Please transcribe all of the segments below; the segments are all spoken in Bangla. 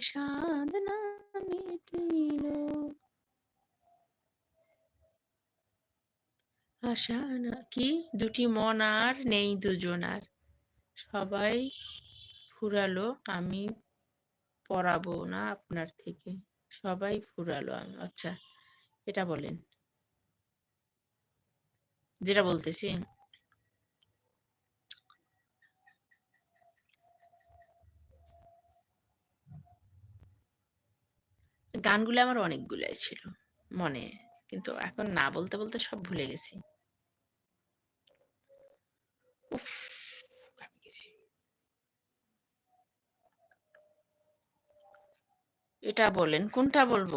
সাধ না মিটিল। আশা না কি দুটি মন আর নেই দুজনার। সবাই ফুরালো, আমি পড়াবো না আপনার থেকে। সবাই ফুরালো আমি। আচ্ছা এটা বলেন। যেটা বলতেছি গানগুলো আমার অনেকগুলো ছিল মনে। কিন্তু এখন না বলতে বলতে সব ভুলে গেছি। উফ, গেছি। এটা বলেন কোনটা বলব?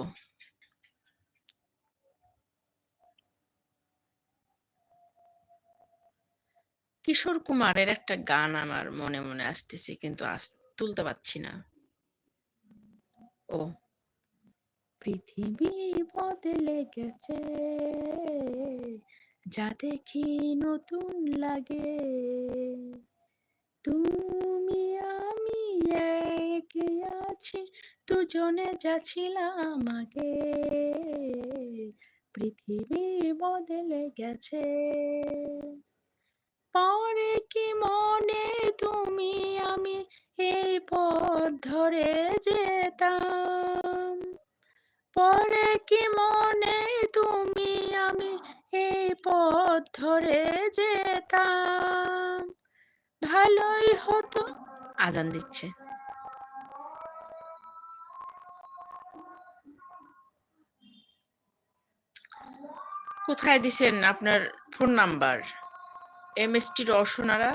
কিশোর কুমারের একটা গান আমার মনে মনে আসতেছে কিন্তু তুলতে পারছি না। ও। পৃথিবী বদলে গেছে, যা দেখি নতুন লাগে। তুমি, আমি একে আছি, দুজনে যাচ্ছিলাম আগে। পৃথিবী বদলে গেছে। পরে কি মনে তুমি, আমি এই পথ ধরে যেতাম? পরে কি মনে তুমি আমি এই পথ ধরে যেতাম? ভালোই হতো। আজান দিচ্ছে। কোথায় দিছেন আপনার phone number M S T Rasnara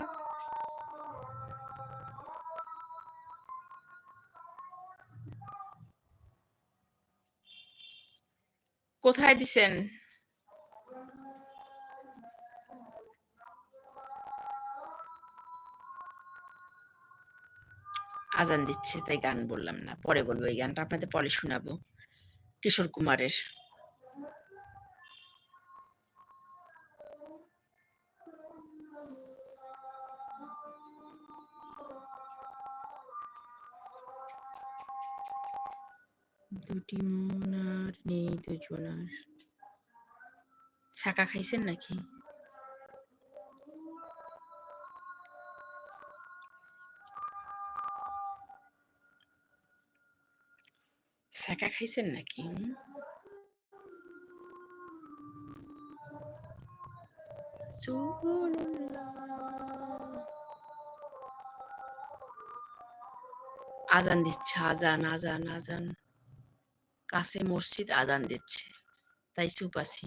কোথায় দিছেন? আজান দিচ্ছে, তাই গান বললাম না। পরে বলব এই গানটা, আপনাদের পরে শোনাবো। কিশোর কুমারের। দুটি মন আর নেই দুজনার ছাকা খাইছেন নাকি? ছাকা খাইছেন নাকি? আজান দিচ্ছে, আজান আজান আজান। কাছে মসজিদ আজান দিচ্ছে। তাই চুপ আছি।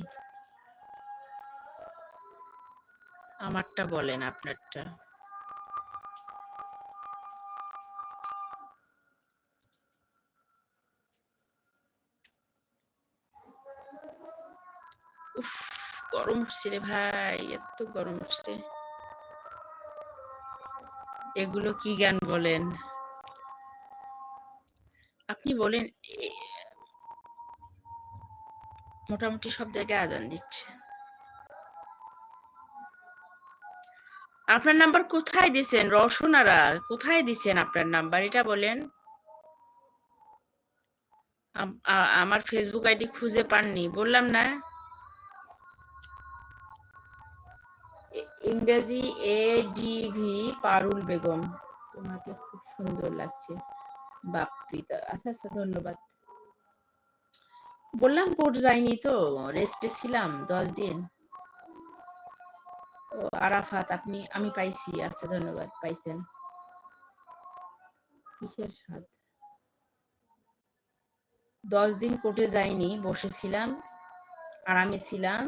আমারটা বলেন আপনারটা। উফ, গরম উঠছে রে ভাই, এত গরম উঠছে। এগুলো কি গান বলেন? আপনি বলেন মোটামুটি সব জায়গায় আজান দিচ্ছে। আপনার নাম্বার কোথায় দিছেন? রসনারা কোথায় দিছেন আপনার নাম্বার? এটা বলেন। আমার ফেসবুক আইডি খুঁজে পাননি, বললাম না। ইংরেজি এ ডিভি পারুল বেগম। তোমাকে খুব সুন্দর লাগছে। বাপ্পিতা আচ্ছা আচ্ছা ধন্যবাদ। বললাম কোর্ট যাইনি তো রেস্টে ছিলাম দশ দিন। ও আরাফাত, আপনি, আমি পাইছি আচ্ছা ধন্যবাদ, পাইছেন। কিসের স্বাদ দশ দিন কোর্টে যাইনি বসেছিলাম আরামে ছিলাম,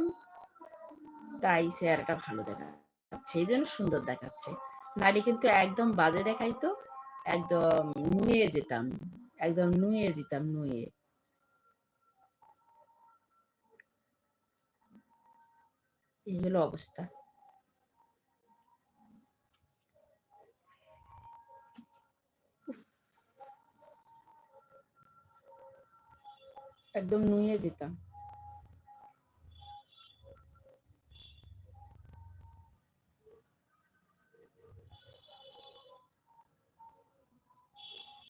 তাই চেহারাটা ভালো দেখাচ্ছে, এই জন্য সুন্দর দেখাচ্ছে। নারী কিন্তু একদম বাজে দেখাইতো, একদম নুয়ে যেতাম, একদম নুয়ে যেতাম, নুয়ে। এই হলো অবস্থা। একদম নুয়ে যেতাম।